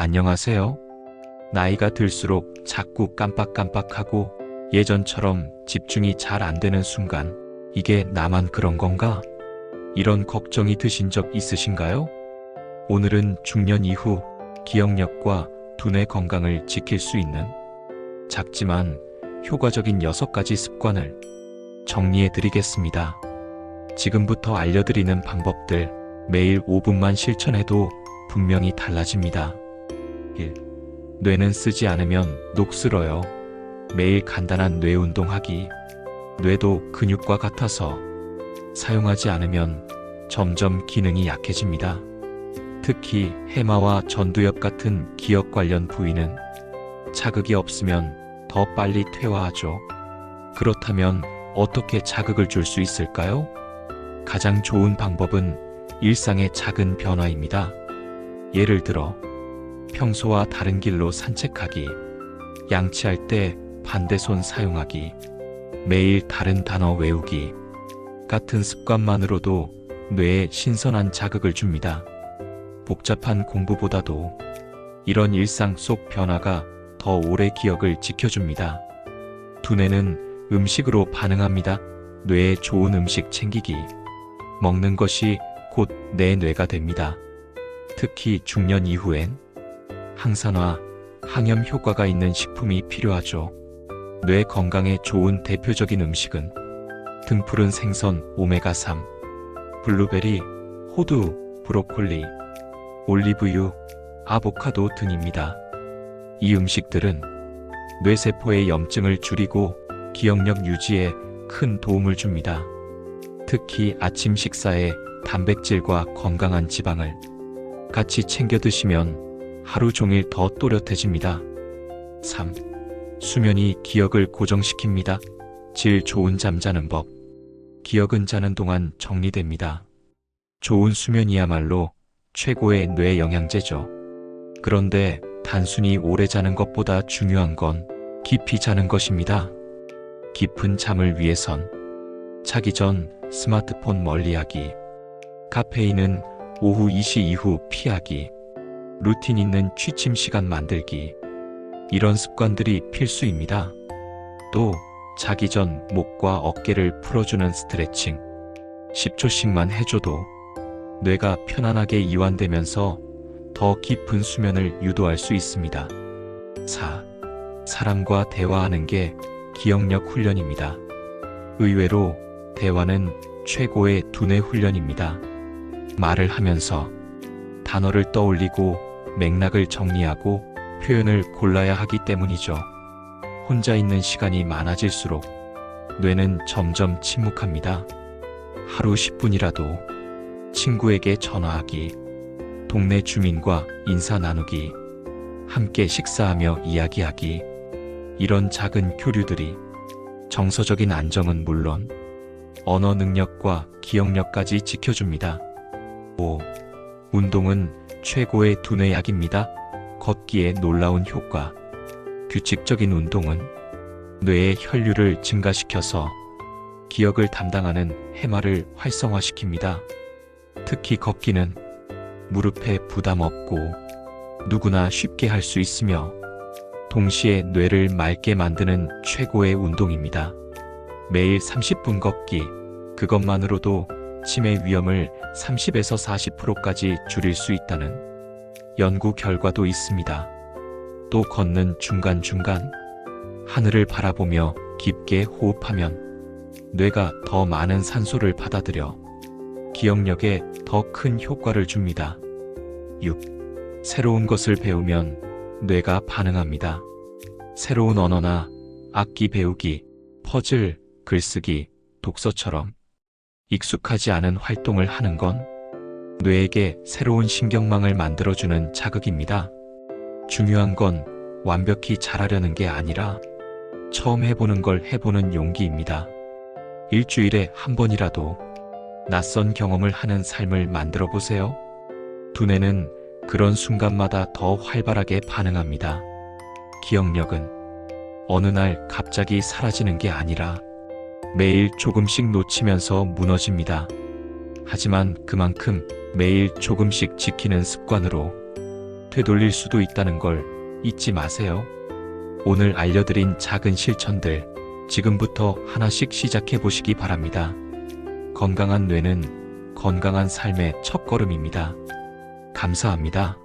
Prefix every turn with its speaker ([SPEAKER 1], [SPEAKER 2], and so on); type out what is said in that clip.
[SPEAKER 1] 안녕하세요. 나이가 들수록 자꾸 깜빡깜빡하고 예전처럼 집중이 잘 안 되는 순간 이게 나만 그런 건가? 이런 걱정이 드신 적 있으신가요? 오늘은 중년 이후 기억력과 두뇌 건강을 지킬 수 있는 작지만 효과적인 6가지 습관을 정리해 드리겠습니다. 지금부터 알려드리는 방법들 매일 5분만 실천해도 분명히 달라집니다. 1. 뇌는 쓰지 않으면 녹슬어요. 매일 간단한 뇌 운동하기. 뇌도 근육과 같아서 사용하지 않으면 점점 기능이 약해집니다. 특히 해마와 전두엽 같은 기억 관련 부위는 자극이 없으면 더 빨리 퇴화하죠. 그렇다면 어떻게 자극을 줄 수 있을까요? 가장 좋은 방법은 일상의 작은 변화입니다. 예를 들어, 평소와 다른 길로 산책하기, 양치할 때 반대손 사용하기, 매일 다른 단어 외우기 같은 습관만으로도 뇌에 신선한 자극을 줍니다. 복잡한 공부보다도 이런 일상 속 변화가 더 오래 기억을 지켜줍니다. 두뇌는 음식으로 반응합니다. 뇌에 좋은 음식 챙기기. 먹는 것이 곧 내 뇌가 됩니다. 특히 중년 이후엔 항산화, 항염 효과가 있는 식품이 필요하죠. 뇌 건강에 좋은 대표적인 음식은 등푸른 생선 오메가3, 블루베리, 호두, 브로콜리, 올리브유, 아보카도 등입니다. 이 음식들은 뇌세포의 염증을 줄이고 기억력 유지에 큰 도움을 줍니다. 특히 아침 식사에 단백질과 건강한 지방을 같이 챙겨 드시면 하루 종일 더 또렷해집니다. 3. 수면이 기억을 고정시킵니다. 질 좋은 잠 자는 법. 기억은 자는 동안 정리됩니다. 좋은 수면이야말로 최고의 뇌 영양제죠. 그런데 단순히 오래 자는 것보다 중요한 건 깊이 자는 것입니다. 깊은 잠을 위해선 자기 전 스마트폰 멀리하기, 카페인은 오후 2시 이후 피하기, 루틴 있는 취침 시간 만들기, 이런 습관들이 필수입니다. 또 자기 전 목과 어깨를 풀어주는 스트레칭, 10초씩만 해줘도 뇌가 편안하게 이완되면서 더 깊은 수면을 유도할 수 있습니다. 4. 사람과 대화하는 게 기억력 훈련입니다. 의외로 대화는 최고의 두뇌 훈련입니다. 말을 하면서 단어를 떠올리고 맥락을 정리하고 표현을 골라야 하기 때문이죠. 혼자 있는 시간이 많아질수록 뇌는 점점 침묵합니다. 하루 10분이라도 친구에게 전화하기, 동네 주민과 인사 나누기, 함께 식사하며 이야기하기, 이런 작은 교류들이 정서적인 안정은 물론 언어 능력과 기억력까지 지켜줍니다. 5. 운동은 최고의 두뇌 약입니다. 걷기에 놀라운 효과. 규칙적인 운동은 뇌의 혈류를 증가시켜서 기억을 담당하는 해마를 활성화시킵니다. 특히 걷기는 무릎에 부담 없고 누구나 쉽게 할 수 있으며 동시에 뇌를 맑게 만드는 최고의 운동입니다. 매일 30분 걷기, 그것만으로도 치매 위험을 30에서 40%까지 줄일 수 있다는 연구 결과도 있습니다. 또 걷는 중간중간 하늘을 바라보며 깊게 호흡하면 뇌가 더 많은 산소를 받아들여 기억력에 더 큰 효과를 줍니다. 6. 새로운 것을 배우면 뇌가 반응합니다. 새로운 언어나 악기 배우기, 퍼즐, 글쓰기, 독서처럼 익숙하지 않은 활동을 하는 건 뇌에게 새로운 신경망을 만들어주는 자극입니다. 중요한 건 완벽히 잘하려는 게 아니라 처음 해보는 걸 해보는 용기입니다. 일주일에 한 번이라도 낯선 경험을 하는 삶을 만들어 보세요. 두뇌는 그런 순간마다 더 활발하게 반응합니다. 기억력은 어느 날 갑자기 사라지는 게 아니라 매일 조금씩 놓치면서 무너집니다. 하지만 그만큼 매일 조금씩 지키는 습관으로 되돌릴 수도 있다는 걸 잊지 마세요. 오늘 알려드린 작은 실천들 지금부터 하나씩 시작해 보시기 바랍니다. 건강한 뇌는 건강한 삶의 첫걸음입니다. 감사합니다.